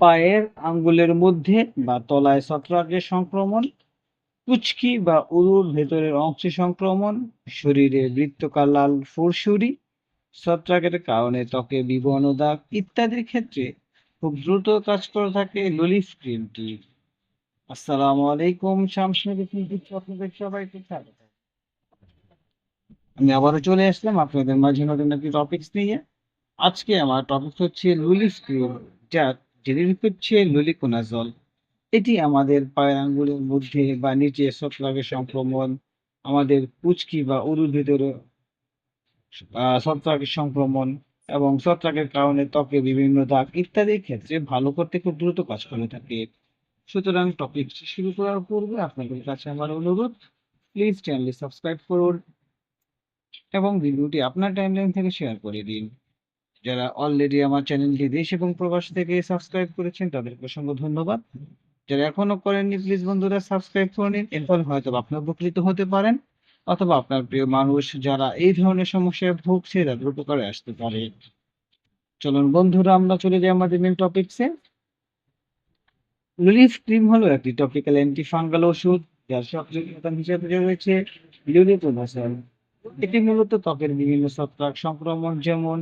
পায়ের আঙ্গুলের মধ্যে বা তলায় ছত্রাকের সংক্রমণ কুচকি বা উরুর ভেতরের অংশে সংক্রমণ, শরীরে বৃত্তকার লাল ফুরসুরি, ছত্রাকের কারণে ত্বকে বিভিন্ন দাগ ইত্যাদির ক্ষেত্রে খুব দ্রুত কাজ করে থাকে ললিফ ক্রিমটি আসসালামু আলাইকুম শামসুল আপনাদের সবাইকে স্বাগত। আমি আবারও চলে আসলাম আপনাদের মাঝে নতুন একটি টপিকস নিয়ে। আজকে আমার টপিক হচ্ছে লুলিফ ক্রিম যার জেনেরিক হচ্ছে লুলিকোনাজল এটি আমাদের পায়ের আঙ্গুলের মধ্যে বা নিচে ছত্রাকের সংক্রমণ, আমাদের পুচকি বা উরুর ভিতরে ছত্রাকের সংক্রমণ এবং ছত্রাকের কারণে ত্বকে বিভিন্ন দাগ ইত্যাদির ক্ষেত্রে ভালো করতে খুব দ্রুত কাজ করে থাকে। সুতরাং টপিক শুরু করার পূর্বে আপনাদের কাছে আমার অনুরোধ প্লিজ চ্যানেলটি সাবস্ক্রাইব করুন এবং ভিডিওটি আপনার টাইমলাইন থেকে শেয়ার করে দিন। যারা অলরেডি আমার চ্যানেলটি দেশ এবং প্রবাস থেকে সাবস্ক্রাইব করেছেন, তাদেরকে অসংখ্য ধন্যবাদ। যারা এখনও করেননি প্লিজ বন্ধুরা সাবস্ক্রাইব করে নিন এর ফলে হয়তো আপনি উপকৃত হতে পারেন, অথবা আপনার প্রিয় মানুষ যারা এই ধরনের সমস্যায় ভুগছে, তাদের উপকারে আসতে পারে। চলুন বন্ধুরা, আমরা চলে যাই আমাদের মেন টপিকসে লুলিফ ক্রিম হলো একটি টপিক্যাল অ্যান্টি ফাঙ্গাল ওষুধ, যার সক্রিয় উপাদান হিসেবে রয়েছে লিউলিপোনাসল এটি মূলত ত্বকের বিভিন্ন ছত্রাক সংক্রমণ, যেমন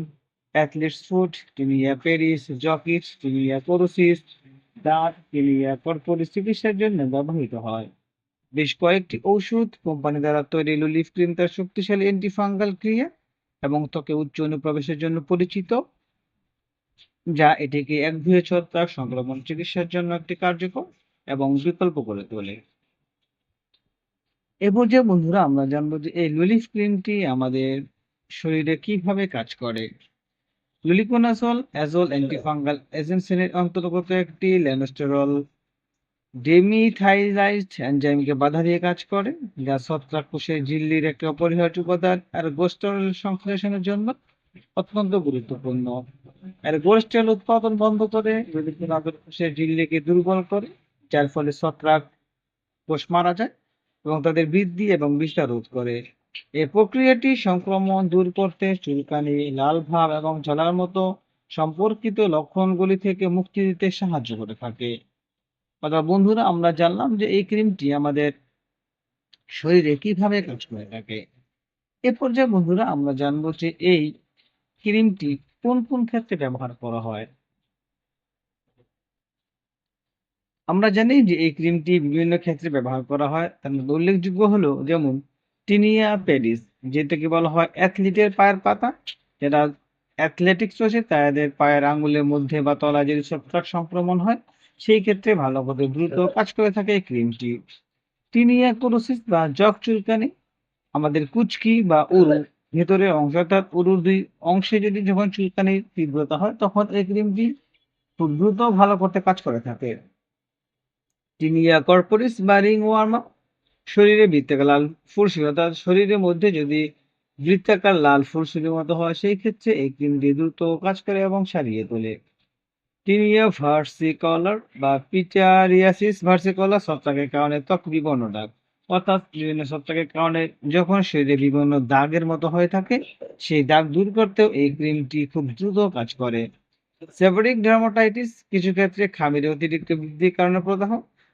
অ্যাথলিটস ফুট টিনিয়া পেরিস জকিস টিনিয়া কোরোসিস দাঁত টিনিয়া কর্পোরিস চিকিৎসার জন্য ব্যবহৃত হয়। বেশ কয়েকটি ঔষধ কোম্পানি দ্বারা তৈরি লুলিফ ক্রিম তার শক্তিশালী অ্যান্টিফাঙ্গাল ক্রিয়া এবং ত্বকে উচ্চ অনুপ্রবেশের জন্য পরিচিত, যা এটিকে একগুঁয়ে ছত্রাক সংক্রমণ চিকিৎসার জন্য একটি কার্যকর এবং বিকল্প করে তোলে। এ পর্যায়ে বন্ধুরা আমরা জানব যে এই লুলিফ ক্রিমটি আমাদের শরীরে কীভাবে কাজ করে। লুলিকোনাসল অ্যাজল অ্যান্টিফাঙ্গাল এজেন্ট শ্রেণির অন্তর্গত একটি ল্যানোস্টেরল ডেমিথাইলাইজড এনজাইমকে বাধা দিয়ে কাজ করে, যা ছত্রাক কোষের ঝিল্লির একটি অপরিহার্য উপাদান। আর গোস্টরল সংশ্লেষণের জন্য অত্যন্ত গুরুত্বপূর্ণ। আর গোস্টেরল উৎপাদন বন্ধ করে লুলিকোনাসল কোষের ঝিল্লিকে দুর্বল করে, যার ফলে ছত্রাক কোষ মারা যায় এবং তাদের বৃদ্ধি এবং বিস্তার রোধ করে। এই প্রক্রিয়াটি সংক্রমণ দূর করতে চুলকানি, লাল ভাব এবং জ্বলার মতো সম্পর্কিত লক্ষণগুলি থেকে মুক্তি দিতে সাহায্য করে থাকে। অর্থাৎ বন্ধুরা, আমরা জানলাম যে এই ক্রিমটি আমাদের শরীরে কীভাবে কাজ করে থাকে। এ পর্যায়ে বন্ধুরা, আমরা জানব যে এই ক্রিমটি কোন কোন ক্ষেত্রে ব্যবহার করা হয়। আমরা জানি যে এই ক্রিমটি বিভিন্ন ক্ষেত্রে ব্যবহার করা হয়। তার মধ্যে উল্লেখযোগ্য হলো, যেমন টিনিয়া পেডিস যেটাকে বলা হয় অ্যাথলিটের পায়ের পাতা যারা অ্যাথলেটিক্স রয়েছে, তাদের পায়ের আঙ্গুলের মধ্যে বা তলায় যদি ছত্রাক সংক্রমণ হয়, সেই ক্ষেত্রে ভালো করে দ্রুত কাজ করে থাকে এই ক্রিমটি। টিনিয়া কোরোসিস বা জগ চুলকানি, আমাদের কুচকি বা উরু, ভেতরের অংশ অর্থাৎ উরুর দুই অংশে যদি যখন চুলকানির তীব্রতা হয়, তখন এই ক্রিমটি খুব দ্রুত ভালো করতে কাজ করে থাকে। টিনিয়া কর্পোরিস বা রিং ওয়ার্ম শরীরে বৃত্তাকার লাল ফুলসুরি অর্থাৎ শরীরের মধ্যে যদি বৃত্তাকার লাল ফুলসুরির মতো হয়, সেই ক্ষেত্রে এই ক্রিমটি দ্রুত কাজ করে এবং সারিয়ে তোলে। টিনিয়া ভার্সিকলার বা পিটারিয়াসিস ভার্সিকলার ছত্রাকের কারণে ত্বক বিবর্ণ দাগ। অর্থাৎ বিভিন্ন ছত্রাকের কারণে যখন শরীরে বিভিন্ন দাগের মতো হয়ে থাকে, সেই দাগ দূর করতেও এই ক্রিমটি খুব দ্রুত কাজ করে। সেভারিক ডার্মাটাইটিস কিছু ক্ষেত্রে খামির অতিরিক্ত বৃদ্ধির কারণে প্রদাহ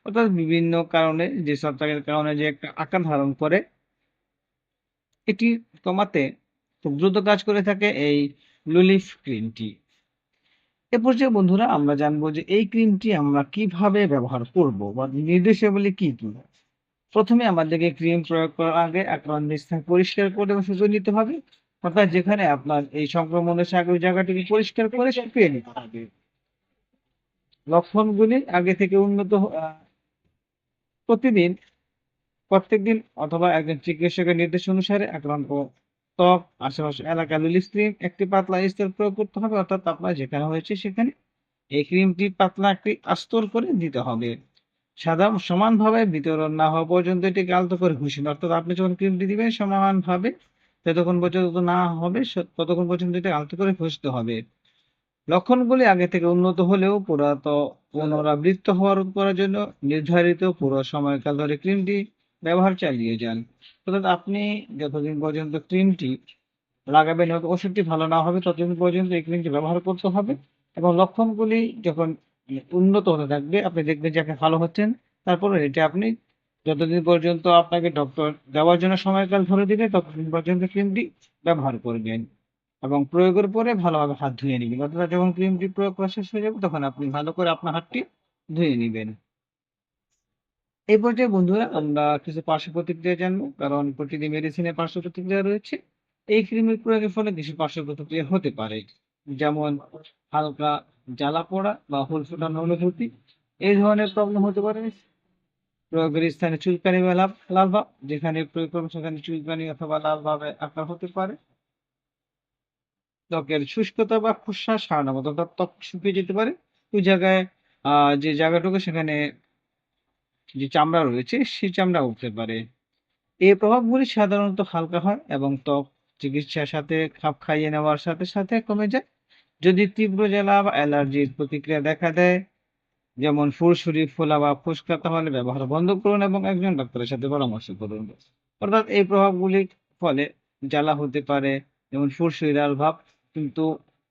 অর্থাৎ বিভিন্ন কারণে, যে ছত্রাকের কারণে যে একটা আকার ধারণ করে, এটি কমাতে খুব দ্রুত কাজ করে থাকে এই লুলিফ ক্রিমটি এ পর্যায়ে বন্ধুরা আমরা জানব যে এই ক্রিমটি আমরা কীভাবে ব্যবহার করব বা নির্দেশাবলী কি কি? প্রথমে আমাদেরকে ক্রিম প্রয়োগ করার আগে আক্রান্ত স্থান পরিষ্কার করে শুকিয়ে নিতে হবে। অর্থাৎ যেখানে আপনার এই সংক্রমণের ওই জায়গাটিকে পরিষ্কার করে শুকিয়ে নিতে হবে। লক্ষণগুলি আগে থেকে উন্নত প্রতিদিন, প্রত্যেকদিন অথবা একজন চিকিৎসকের নির্দেশ অনুসারে আক্রান্ত ত্বক আশেপাশে এলাকা লিলিস ক্রিম একটি পাতলা স্তর প্রয়োগ করতে হবে, অর্থাৎ আপনার যেখানে হয়েছে সেখানে এই ক্রিমটি পাতলা একটি আস্তর করে দিতে হবে। সাদা সমানভাবে বিতরণ না হওয়া পর্যন্ত এটিকে আলতো করে ঘষুন, অর্থাৎ আপনি যখন ক্রিমটি দিবেন সমানভাবে যতক্ষণ পর্যন্ত না হবে ততক্ষণ পর্যন্ত এটি আলতো করে ঘষতে হবে। লক্ষণগুলি আগে থেকে উন্নত হলেও পুরাত পুনরাবৃত্ত হওয়ার করার জন্য নির্ধারিত পুরো সময়কাল ধরে ক্রিমটি ব্যবহার চালিয়ে যান অর্থাৎ আপনি যতদিন পর্যন্ত ক্রিমটি লাগাবেন এবং ওষুধটি ভালো না হবে ততদিন পর্যন্ত এই ক্রিমটি ব্যবহার করতে হবে এবং লক্ষণগুলি যখন উন্নত হতে থাকবে। আপনি দেখবেন যে আপনি ভালো হচ্ছেন। তারপরে এটা আপনি যতদিন পর্যন্ত আপনাকে ডক্টর দেওয়ার জন্য সময়কাল ধরে দিবে, ততদিন পর্যন্ত ক্রিমটি ব্যবহার করবেন। এবং প্রয়োগের পরে ভালোভাবে হাত ধুয়ে নিবেন। অর্থাৎ যখন ক্রিমটি প্রয়োগ করা শেষ হয়ে যাবে, তখন আপনি ভালো করে আপনার হাতটি ধুয়ে নিবেন। এই পর্যায়ে বন্ধুরা আমরা কিছু পার্শ্ব প্রতিক্রিয়া জানব। কারণ প্রতিটি মেডিসিনের পার্শ্ব প্রতিক্রিয়া রয়েছে। এই ক্রিমের প্রয়োগের ফলে কিছু পার্শ্ব প্রতিক্রিয়া হতে পারে। যেমন হালকা জ্বালা পড়া বা হুল ফোটানো অনুভূতি। এই ধরনের প্রবলেম হতে পারে। প্রয়োগের স্থানে চুলকানি বা লাল ভাব। যেখানে প্রয়োগ করবেন সেখানে চুলকানি অথবা লাল ভাবে আকার হতে পারে। ত্বকের শুষ্কতা বা খোসা সারানোর মতো অর্থাৎ ত্বক শুকিয়ে যেতে পারে। ওই জায়গায় যে জায়গাটুকু সেখানে যে চামড়া রয়েছে সেই চামড়া উঠতে পারে। এই প্রভাবগুলি সাধারণত হালকা হয় এবং ত্বক চিকিৎসার সাথে খাপ খাইয়ে নেওয়ার সাথে, সাথে কমে যায়। যদি তীব্র জ্বালা বা অ্যালার্জির প্রতিক্রিয়া দেখা দেয়, যেমন ফুরসুরি, ফোলা বা ফুসকা তাহলে ব্যবহার বন্ধ করুন এবং একজন ডাক্তারের সাথে পরামর্শ করুন। অর্থাৎ এই প্রভাবগুলির ফলে জ্বালা হতে পারে, যেমন ফুরসুরি, লাল ভাব। কিন্তু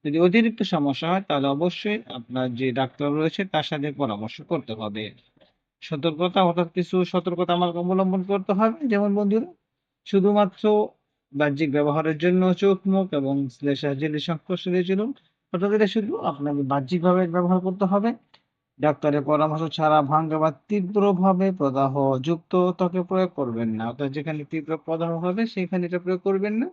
যদি অতিরিক্ত সমস্যা হয় তাহলে অবশ্যই আপনার যে ডাক্তার রয়েছে তার সাথে পরামর্শ করতে হবে। সতর্কতা অর্থাৎ কিছু সতর্কতা আমাকে অবলম্বন করতে হবে। যেমন বন্ধুরা শুধুমাত্র বাহ্যিক ব্যবহারের জন্য চোখ, মুখ এবং শ্লেষা সংস্পর্শ দিয়ে চলুন। অর্থাৎ এটা শুধু আপনাকে বাহ্যিকভাবে ব্যবহার করতে হবে। ডাক্তারের পরামর্শ ছাড়া ভাঙ্গা বা তীব্রভাবে প্রদাহ যুক্ত ত্বকে প্রয়োগ করবেন না। অর্থাৎ যেখানে তীব্র প্রদাহ হবে সেখানে এটা প্রয়োগ করবেন না।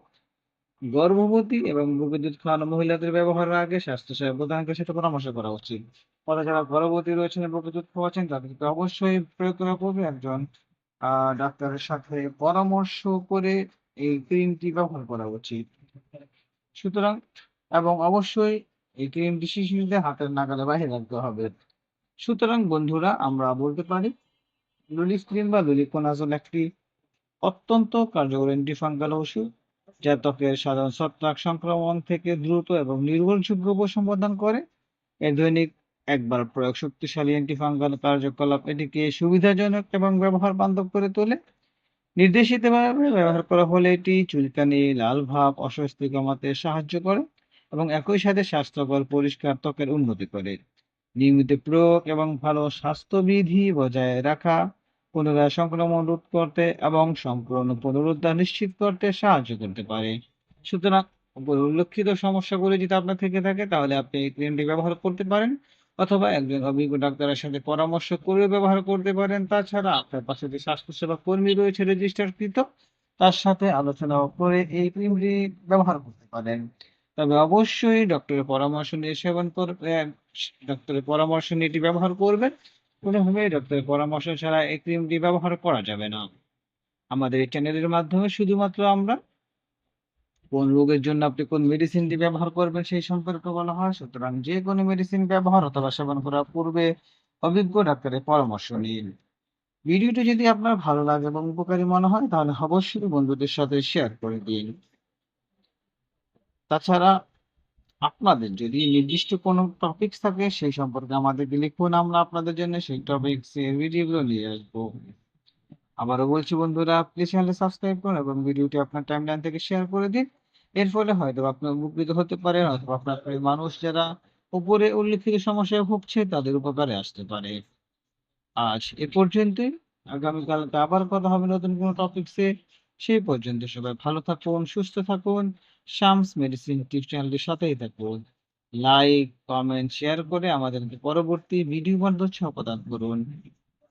গর্ভবতী এবং দুধ খাওয়ানো মহিলাদের ব্যবহারের আগে স্বাস্থ্যসেবা প্রদানকারীর সাথে পরামর্শ করা উচিত। অর্থাৎ যারা গর্ভবতী রয়েছেন এবং বুকের খাওয়াচ্ছেন তাদেরকে অবশ্যই প্রয়োগ করা পূর্বে একজন, আ, ডাক্তারের সাথে পরামর্শ করে এই ক্রিমটি ব্যবহার করা উচিত। সুতরাং, এবং অবশ্যই এই ক্রিমটি শিশুদের হাতের নাগালের বাহিরে রাখতে হবে। সুতরাং বন্ধুরা, আমরা বলতে পারি, লুলিস ক্রিম বা লুলিকোনাজল একটি অত্যন্ত কার্যকর অ্যান্টিফাঙ্গাল ওষুধ যা ত্বকের সাধারণ ছত্রাক সংক্রমণ থেকে দ্রুত এবং নির্ভরযোগ্য উপশম প্রদান করে। এর দৈনিক একবার প্রয়োগ শক্তিশালী অ্যান্টিফাঙ্গাল কার্যকলাপ এটিকে সুবিধাজনক এবং ব্যবহার বান্ধব করে তোলে। নির্দেশিতভাবে ব্যবহার করা হলে এটি চুলকানি, লাল ভাব, অস্বস্তি কমাতে সাহায্য করে এবং একই সাথে স্বাস্থ্যকর পরিষ্কার ত্বকের উন্নতি করে। নিয়মিত প্রয়োগ এবং ভালো স্বাস্থ্যবিধি বজায় রাখা পুনরায় সংক্রমণ রোধ করতে এবং সম্পূর্ণ পুনরুদ্ধার নিশ্চিত করতে সাহায্য করতে পারে। সুতরাং উল্লেখিত সমস্যাগুলি যদি আপনার থেকে থাকে, তাহলে আপনি এই ক্রিমটি ব্যবহার করতে পারেন অথবা একজন অভিজ্ঞ ডাক্তারের সাথে পরামর্শ করে ব্যবহার করতে পারেন। তাছাড়া আপনার পাশে যে স্বাস্থ্যসেবা কর্মী রয়েছে, রেজিস্টারকৃত, তার সাথে আলোচনা করে এই ক্রিমটি ব্যবহার করতে পারেন। তবে অবশ্যই ডক্টরের পরামর্শ নিয়ে সেবন করবেন, ডক্টরের পরামর্শ নিয়ে এটি ব্যবহার করবেন। কোনোভাবেই ডক্টরের পরামর্শ ছাড়া এই ক্রিমটি ব্যবহার করা যাবে না। আমাদের এই চ্যানেলের মাধ্যমে শুধুমাত্র আমরা কোন রোগের জন্য আপনি কোন মেডিসিনটি ব্যবহার করবেন সেই সম্পর্কে বলা হয়। সুতরাং যে কোনো মেডিসিন ব্যবহার অথবা সেবন করার পূর্বে অভিজ্ঞ ডাক্তারের পরামর্শ নিন। ভিডিওটি যদি আপনার ভালো লাগে এবং উপকারী মনে হয়, তাহলে অবশ্যই বন্ধুদের সাথে শেয়ার করে দিন। তাছাড়া আপনাদের যদি নির্দিষ্ট কোনো টপিকস থাকে সেই সম্পর্কে আমাদেরকে লিখুন। আমরা আপনাদের জন্য সেই টপিকস এর ভিডিওগুলো নিয়ে আসব। আবারও বলছি বন্ধুরা প্লিজ চ্যানেলটি সাবস্ক্রাইব করুন এবং ভিডিওটি আপনার টাইমলাইন থেকে শেয়ার করে দিন। এর ফলে হয়তো আপনি উপকৃত হতে পারেন অথবা আপনার মানুষ যারা উপরে উল্লেখিত সমস্যায় ভুগছে তাদের উপকারে আসতে পারে। আজ এ পর্যন্তই। আগামীকালকে আবার কথা হবে নতুন কোনো টপিকসে। সেই পর্যন্ত সবাই ভালো থাকুন, সুস্থ থাকুন। শামস মেডিসিন টিপ চ্যানেলটির সাথেই থাকুন। লাইক, কমেন্ট, শেয়ার করে আমাদেরকে পরবর্তী ভিডিও উৎসাহ প্রদান করুন।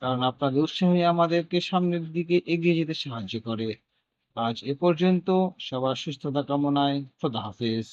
কারণ আপনাদের উৎসাহই আমাদেরকে সামনের দিকে এগিয়ে যেতে সাহায্য করে। আজ এ পর্যন্ত সবার সুস্থতা কামনায় খোদা হাফেজ।